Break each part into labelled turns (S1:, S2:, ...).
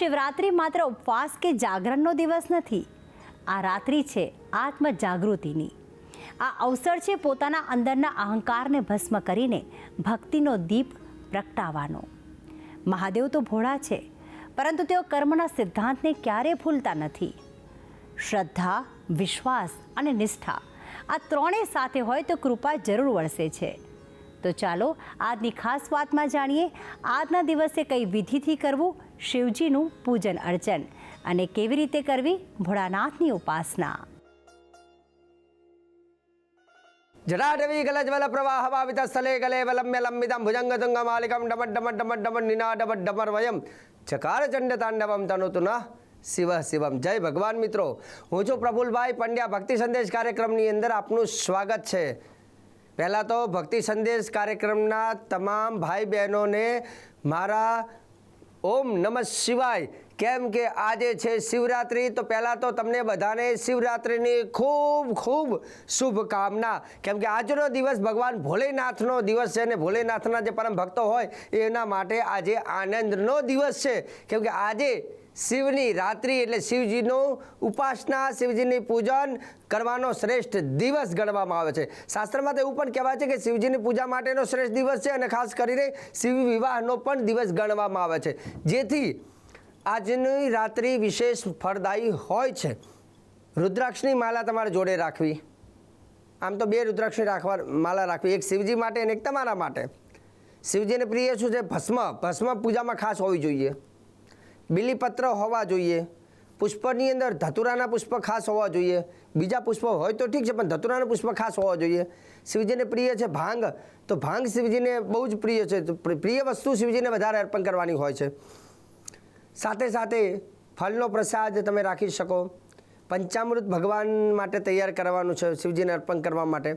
S1: મહાશિવરાત્રિ માત્ર ઉપવાસ કે જાગરણનો દિવસ નથી. આ રાત્રિ છે આત્મ જાગૃતિની આ અવસર છે પોતાના અંદરના અહંકારને ભસ્મ કરીને ભક્તિનો દીપ પ્રગટાવવાનો. મહાદેવ તો ભોળા છે, પરંતુ તેઓ કર્મના સિદ્ધાંતને ક્યારેય ભૂલતા નથી. શ્રદ્ધા, વિશ્વાસ અને નિષ્ઠા આ ત્રણેય સાથે હોય તો કૃપા જરૂર વળસે છે. તો ચાલો આજની ખાસ વાતમાં જાણીએ, આજના દિવસે કઈ વિધિથી કરવું શિવજીનું પૂજન અર્ચન અને કેવી રીતે કરવી ભોળાનાથની ઉપાસના.
S2: જટાટવી ગલજ્વલ પ્રવાહ ભાવિત સ્થલે ગલે વલમ્ય લંબિતમ ભુજંગ તુંગ માલિકમ ડમટ ડમટ ડમટ ડમટ ડબ ડમર વયમ ચકાર ચંડ તાંડવમ તનુતુ ન શિવ શિવમ. જય ભગવાન મિત્રો. હું છું પ્રફુલભાઈ પંડ્યા. ભક્તિ સંદેશ કાર્યક્રમની અંદર આપનું સ્વાગત છે. પહેલાં તો ભક્તિ સંદેશ કાર્યક્રમના તમામ ભાઈ બહેનોને મારા ઓમ નમઃ શિવાય. કેમ કે આજે છે શિવરાત્રિ? તો પહેલાં તો તમને બધાને શિવરાત્રિની ખૂબ ખૂબ શુભકામના. કેમ કે આજનો દિવસ ભગવાન ભોલેનાથનો દિવસ છે અને ભોલેનાથના જે પરમ ભક્તો હોય, એના માટે આજે આનંદનો દિવસ છે. કેમ કે આજે શિવની રાત્રિ એટલે શિવજીનું ઉપાસના, શિવજીની પૂજન કરવાનો શ્રેષ્ઠ દિવસ ગણવામાં આવે છે. શાસ્ત્રમાં તો એવું પણ કહેવાય છે કે શિવજીની પૂજા માટેનો શ્રેષ્ઠ દિવસ છે અને ખાસ કરીને શિવ વિવાહનો પણ દિવસ ગણવામાં આવે છે. જેથી આજની રાત્રિ વિશેષ ફળદાયી હોય છે. રુદ્રાક્ષની માલા તમારે જોડે રાખવી. આમ તો બે રુદ્રાક્ષની રાખવા માલા રાખવી. એક શિવજી માટે અને એક તમારા માટે. શિવજીને પ્રિય શું છે? ભસ્મ. ભસ્મ પૂજામાં ખાસ હોવી જોઈએ. બિલીપત્ર હોવા જોઈએ. પુષ્પની અંદર ધતુરાના પુષ્પ ખાસ હોવા જોઈએ. બીજા પુષ્પ હોય તો ઠીક છે, પણ ધતુરાના પુષ્પ ખાસ હોવા જોઈએ. શિવજીને પ્રિય છે ભાંગ. તો ભાંગ શિવજીને બહુ જ પ્રિય છે. પ્રિય વસ્તુ શિવજીને વધારે અર્પણ કરવાની હોય છે. સાથે સાથે ફળનો પ્રસાદ તમે રાખી શકો. પંચામૃત ભગવાન માટે તૈયાર કરવાનું છે, શિવજીને અર્પણ કરવા માટે.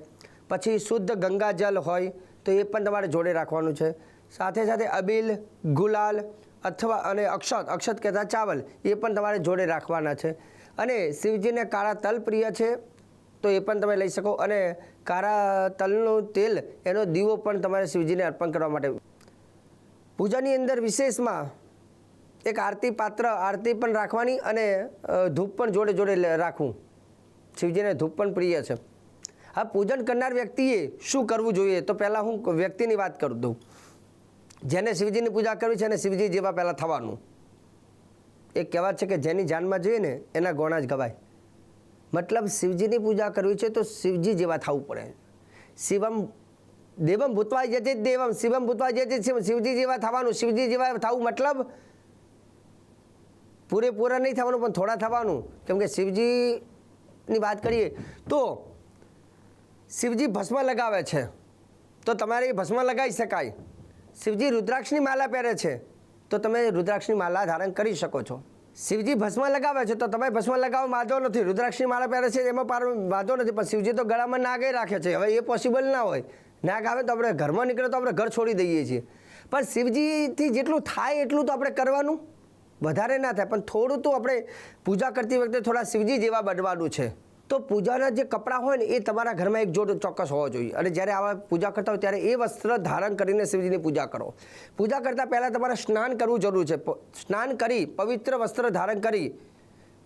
S2: પછી શુદ્ધ ગંગાજલ હોય તો એ પણ તમારે જોડે રાખવાનું છે. સાથે સાથે અબીલ, ગુલાલ અથવા અને અક્ષત અક્ષત કહેતા ચાવલ એ પણ તમારે જોડે રાખવાના છે. અને શિવજીને કાળા તલ પ્રિય છે તો એ પણ તમે લઈ શકો અને કાળા તલનું તેલ એનો દીવો પણ તમારે શિવજીને અર્પણ કરવા માટે. પૂજાની અંદર વિશેષમાં એક આરતી પાત્ર, આરતી પણ રાખવાની અને ધૂપ પણ જોડે જોડે રાખવું. શિવજીને ધૂપ પણ પ્રિય છે. હા, પૂજન કરનાર વ્યક્તિએ શું કરવું જોઈએ? તો પહેલાં હું વ્યક્તિની વાત કરું દઉં. જેને શિવજીની પૂજા કરવી છે અને શિવજી જેવા પહેલાં થવાનું. એક કહેવત છે કે જેની જાનમાં જોઈએ ને, એના ગોણા જ ગવાય. મતલબ શિવજીની પૂજા કરવી છે તો શિવજી જેવા થવું પડે. શિવમ, દેવમ ભૂતવા જે દેવમ, શિવમ ભૂતવા જે જે શિવ શિવજી જેવા થવાનું, શિવજી જેવા થવું મતલબ પૂરેપૂરા નહીં થવાનું, પણ થોડા થવાનું. કેમ કે શિવજીની વાત કરીએ તો શિવજી ભસ્મ લગાવે છે. તો તમારે એ ભસ્મ લગાવી શકાય. શિવજી રુદ્રાક્ષની માલા પહેરે છે. તો તમે રુદ્રાક્ષની માલા ધારણ કરી શકો છો. શિવજી ભસ્મ લગાવે છે તો તમે ભસ્મ લગાવો વાંધો નથી. રુદ્રાક્ષની માળા પહેરે છે એમાં પાર વાંધો નથી, પણ શિવજી તો ગળામાં નાગે રાખે છે. હવે એ પોસિબલ ના હોય. નાગ આવે તો આપણે ઘરમાં નીકળે તો આપણે ઘર છોડી દઈએ છીએ. પણ શિવજીથી જેટલું થાય એટલું તો આપણે કરવાનું. વધારે ના થાય, પણ થોડું તો આપણે પૂજા કરતી વખતે થોડા શિવજી જેવા બનવાનું છે. તો પૂજાના જે કપડાં હોય ને, એ તમારા ઘરમાં એક જોડ ચોક્કસ હોવો જોઈએ. અને જ્યારે આવા પૂજા કરતા હોય, ત્યારે એ વસ્ત્ર ધારણ કરીને શિવજીની પૂજા કરો. પૂજા કરતાં પહેલાં તમારે સ્નાન કરવું જરૂર છે. સ્નાન કરી, પવિત્ર વસ્ત્ર ધારણ કરી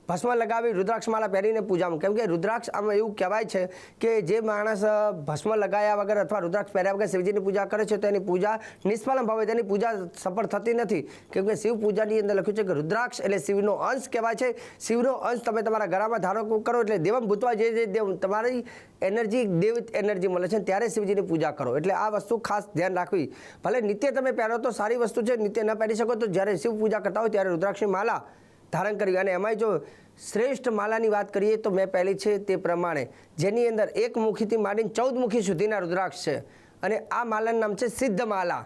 S2: ભસ્મ લગાવી રુદ્રાક્ષમાળા પહેરીને પૂજામાં. કેમ કે રુદ્રાક્ષ આમ એવું કહેવાય છે કે જે માણસ ભસ્મ લગાયા વગર અથવા રુદ્રાક્ષ પહેર્યા વગર શિવજીની પૂજા કરે છે તો એની પૂજા નિષ્ફળ ભાવે, તેની પૂજા સફળ થતી નથી. કેમ કે શિવ પૂજાની અંદર લખ્યું છે કે રુદ્રાક્ષ એટલે શિવનો અંશ કહેવાય છે. શિવનો અંશ તમે તમારા ગળામાં ધારો કરો એટલે દેવમ ભૂતવા જે જે દેવ તમારી એનર્જી દેવ એનર્જી મળે છે ત્યારે શિવજીની પૂજા કરો. એટલે આ વસ્તુ ખાસ ધ્યાન રાખવી. ભલે નિત્ય તમે પહેરો તો સારી વસ્તુ છે, નિત્ય ન પહેરી શકો તો જ્યારે શિવ પૂજા કરતા હોય ત્યારે રુદ્રાક્ષની માલા ધારણ કર્યું. અને એમાંય જો શ્રેષ્ઠ માલાની વાત કરીએ તો મેં પહેલી છે તે પ્રમાણે, જેની અંદર એક મુખીથી માંડીને ચૌદ મુખી સુધીના રુદ્રાક્ષ છે. અને આ માલાનું નામ છે સિદ્ધ માલા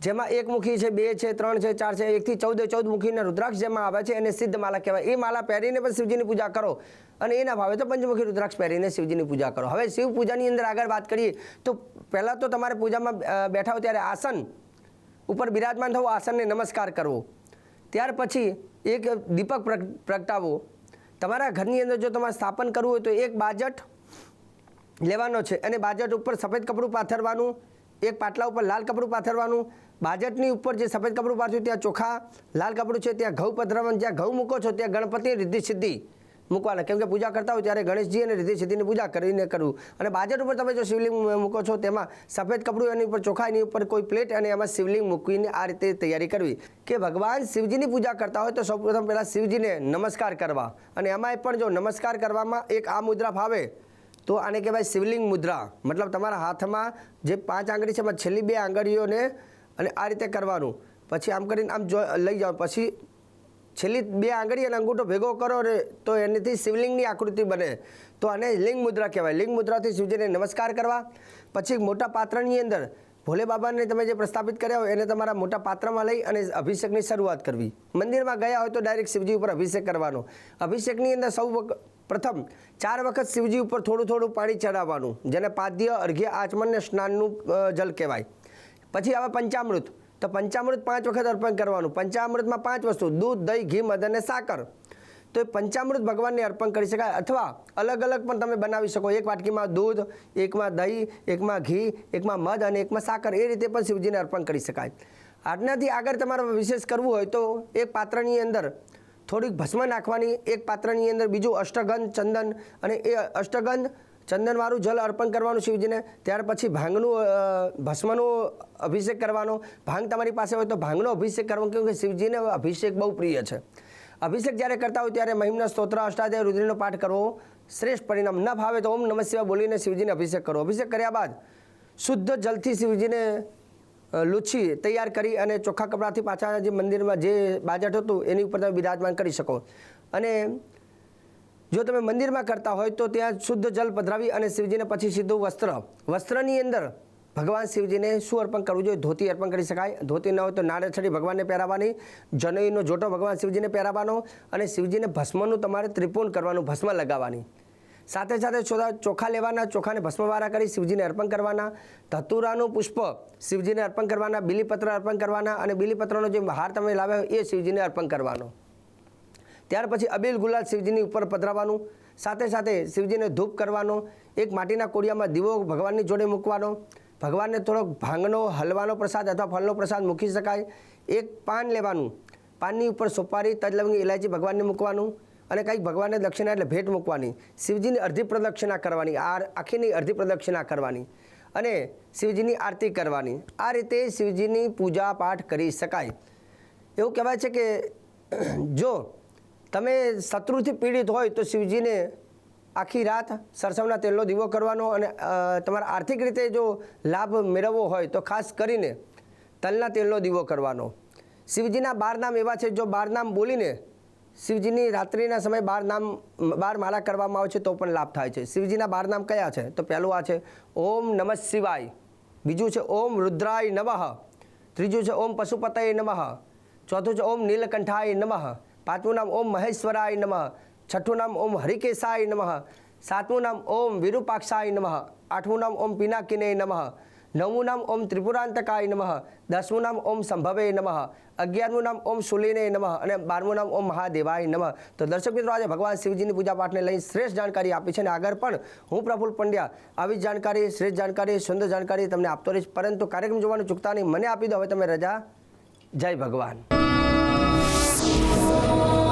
S2: જેમાં એક મુખી છે, બે છે, ત્રણ છે, ચાર છે, એકથી ચૌદ ચૌદ મુખીના રુદ્રાક્ષ જેમાં આવે છે એને સિદ્ધ માલા કહેવાય. એ માલા પહેરીને પણ શિવજીની પૂજા કરો. અને એના ભાવે તો પંચમુખી રુદ્રાક્ષ પહેરીને શિવજીની પૂજા કરો. હવે શિવ પૂજાની અંદર આગળ વાત કરીએ, તો પહેલાં તો તમારે પૂજામાં બેઠા હો ત્યારે આસન ઉપર બિરાજમાન થવું, આસનને નમસ્કાર કરવો. ત્યાર પછી એક દીપક પ્રગટાવો. તમારા ઘરની અંદર જો તમારે સ્થાપન કરવું હોય તો એક બાજટ લેવાનો છે. અને બાજટ ઉપર સફેદ કપડું પાથરવાનું, એક પાટલા ઉપર લાલ કપડું પાથરવાનું. બાજટની ઉપર જે સફેદ કપડું પાથર્યું, ત્યાં ચોખા લાલ કપડું છે, ત્યાં ઘઉં પધરાવવાનું, જ્યાં ઘઉં મૂકો છો, ત્યાં ગણપતિ રિદ્ધિ સિદ્ધિ મૂકવાના. કેમ કે પૂજા કરતા હોય ત્યારે ગણેશજી અને રિદ્ધિ સિદ્ધિની પૂજા કરીને કરવું અને બાજેટ ઉપર તમે જો શિવલિંગ મૂકો છો તેમાં સફેદ કપડું એની ઉપર ચોખા એની ઉપર કોઈ પ્લેટ અને એમાં શિવલિંગ મૂકીને આ રીતે તૈયારી કરવી. કે ભગવાન શિવજીની પૂજા કરતા હોય તો સૌપ્રથમ પહેલાં શિવજીને નમસ્કાર કરવા. અને એમાંય પણ જો નમસ્કાર કરવામાં એક આ મુદ્રા ફાવે, તો આને કહેવાય શિવલિંગ મુદ્રા. મતલબ તમારા હાથમાં જે પાંચ આંગળી છે એમાં છેલ્લી બે આંગળીઓને અને આ રીતે કરવાનું. પછી આમ કરીને આમ જો, લઈ જાઓ. પછી છેલ્લી બે આંગળી અને અંગૂઠો ભેગો કરો ને તો એનાથી શિવલિંગની આકૃતિ બને. તો આને લિંગ મુદ્રા કહેવાય. લિંગ મુદ્રાથી શિવજીને નમસ્કાર કરવા. પછી મોટા પાત્રની અંદર ભોલે બાબાને તમે જે પ્રસ્થાપિત કર્યા હોય એને તમારા મોટા પાત્રમાં લઈ અને અભિષેકની શરૂઆત કરવી. મંદિરમાં ગયા હોય તો ડાયરેક્ટ શિવજી ઉપર અભિષેક કરવાનો. અભિષેકની અંદર સૌ પ્રથમ ચાર વખત શિવજી ઉપર થોડું થોડું પાણી ચડાવવાનું જેને પાદ્ય અર્ઘ્ય આચમન સ્નાનનું જલ કહેવાય. પછી આવે પંચામૃત. તો પંચામૃત પાંચ વખત અર્પણ કરવાનું. પંચામૃતમાં પાંચ વસ્તુ, દૂધ, દહીં, ઘી, મધ અને સાકર. તો એ પંચામૃત ભગવાનને અર્પણ કરી શકાય અથવા અલગ અલગ પણ તમે બનાવી શકો. એક વાટકીમાં દૂધ, એકમાં દહીં, એકમાં ઘી, એકમાં મધ અને એકમાં સાકર. એ રીતે પણ શિવજીને અર્પણ કરી શકાય. આજનાથી આગળ તમારે વિશેષ કરવું હોય તો એક પાત્રની અંદર થોડીક ભસ્મ નાખવાની, એક પાત્રની અંદર બીજું અષ્ટગંધ, ચંદન અને એ અષ્ટગંધ ચંદનવાળું જલ અર્પણ કરવાનું શિવજીને, ત્યાર પછી ભાંગનું ભસ્મનો અભિષેક કરવાનો. ભાંગ તમારી પાસે હોય તો ભાંગનો અભિષેક કરવાનો કેમ કે શિવજીને અભિષેક બહુ પ્રિય છે. અભિષેક જ્યારે કરતા હોય ત્યારે મહિમના સ્તોત્ર, અષ્ટાધ્યાય રુદ્રનો પાઠ કરવો શ્રેષ્ઠ પરિણામ. ન ભાવે તો ઓમ નમઃ શિવાય બોલીને શિવજીને અભિષેક કરો. અભિષેક કર્યા બાદ શુદ્ધ જલથી શિવજીને લૂછી તૈયાર કરી અને ચોખ્ખા કપડાથી પાછા જે મંદિરમાં જે બાજટ હતું, એની ઉપર તમે બિરાજમાન કરી શકો. અને જો તમે મંદિરમાં કરતા હોય તો ત્યાં શુદ્ધ જલ પધરાવી અને શિવજીને પછી સીધું વસ્ત્ર. વસ્ત્રની અંદર ભગવાન શિવજીને શું અર્પણ કરવું જોઈએ? ધોતી અર્પણ કરી શકાય. ધોતી ન હોય તો નાળેછડી ભગવાનને પહેરાવવાની જનોઈનો જોટો ભગવાન શિવજીને પહેરાવવાનો અને શિવજીને ભસ્મનું તમારે ત્રિપુણ કરવાનું, ભસ્મ લગાવવાની. સાથે સાથે ચોથા ચોખા લેવાના, ચોખાને ભસ્મવારા કરી શિવજીને અર્પણ કરવાના. ધતુરાનું પુષ્પ શિવજીને અર્પણ કરવાના, બિલીપત્ર અર્પણ કરવાના અને બીલીપત્રનો જે હાર તમે લાવ્યા એ શિવજીને અર્પણ કરવાનો. ત્યાર પછી અબીલ ગુલાલ શિવજીની ઉપર પધરાવવાનું સાથે સાથે શિવજીને ધૂપ કરવાનો, એક માટીના કોડિયામાં દીવો ભગવાનની જોડે મૂકવાનો, ભગવાનને થોડોક ભાંગનો, હલવાનો પ્રસાદ અથવા ફળનો પ્રસાદ મૂકી શકાય, એક પાન લેવાનું, પાનની ઉપર સોપારી, તજલવંગી ઇલાયચી ભગવાનને મૂકવાનું અને કંઈક ભગવાનને દક્ષિણા એટલે ભેટ મૂકવાની. શિવજીની અડધી પ્રદક્ષિણા કરવાની, આ આખીની અડધી પ્રદક્ષિણા કરવાની અને શિવજીની આરતી કરવાની. આ રીતે શિવજીની પૂજા પાઠ કરી શકાય. એવું કહેવાય છે કે જો તમે શત્રુથી પીડિત હોય તો શિવજીને આખી રાત સરસવના તેલનો દીવો કરવાનો અને તમારા આર્થિક રીતે જો લાભ મેળવવો હોય તો ખાસ કરીને તલના તેલનો દીવો કરવાનો. શિવજીના બાર નામ એવા છે જો બાર નામ બોલીને શિવજીની રાત્રિના સમયે બાર નામ, બાર માળા કરવામાં આવે છે તો પણ લાભ થાય છે. શિવજીના બાર નામ કયા છે? તો પહેલું આ છે, ઓમ નમઃ શિવાય. બીજું છે, ઓમ રુદ્રાય નમઃ. ત્રીજું છે, ઓમ પશુપતય નમઃ. ચોથું છે, ઓમ નીલકંઠાય નમઃ. પાંચમું નામ ઓમ મહેશ્વરાય નમઃ છઠ્ઠું નામ ઓમ હરિકેશાય નમઃ સાતમું નામ ઓમ વિરૂપાક્ષાય નમઃ આઠમું નામ ઓમ પિનાકિને નમઃ નવમું નામ ઓમ ત્રિપુરાંતકાય નમઃ દસમું નામ ઓમ સંભવે નમઃ અગિયારમું નામ ઓમ શુલિને નમઃ અને બારમું નામ ઓમ મહાદેવાય નમઃ। તો દર્શક મિત્રો, આજે ભગવાન શિવજીની પૂજા પાઠને લઈ શ્રેષ્ઠ જાણકારી આપી છે અને આગળ પણ હું પ્રફુલ પંડ્યા આવી જ જાણકારી, શ્રેષ્ઠ જાણકારી, સુંદર જાણકારી તમને આપતો રહીશ. પરંતુ કાર્યક્રમ જોવાનું ચૂકતા નહીં. મને આપી દો. હવે તમે રજા. જય ભગવાન. Дякую.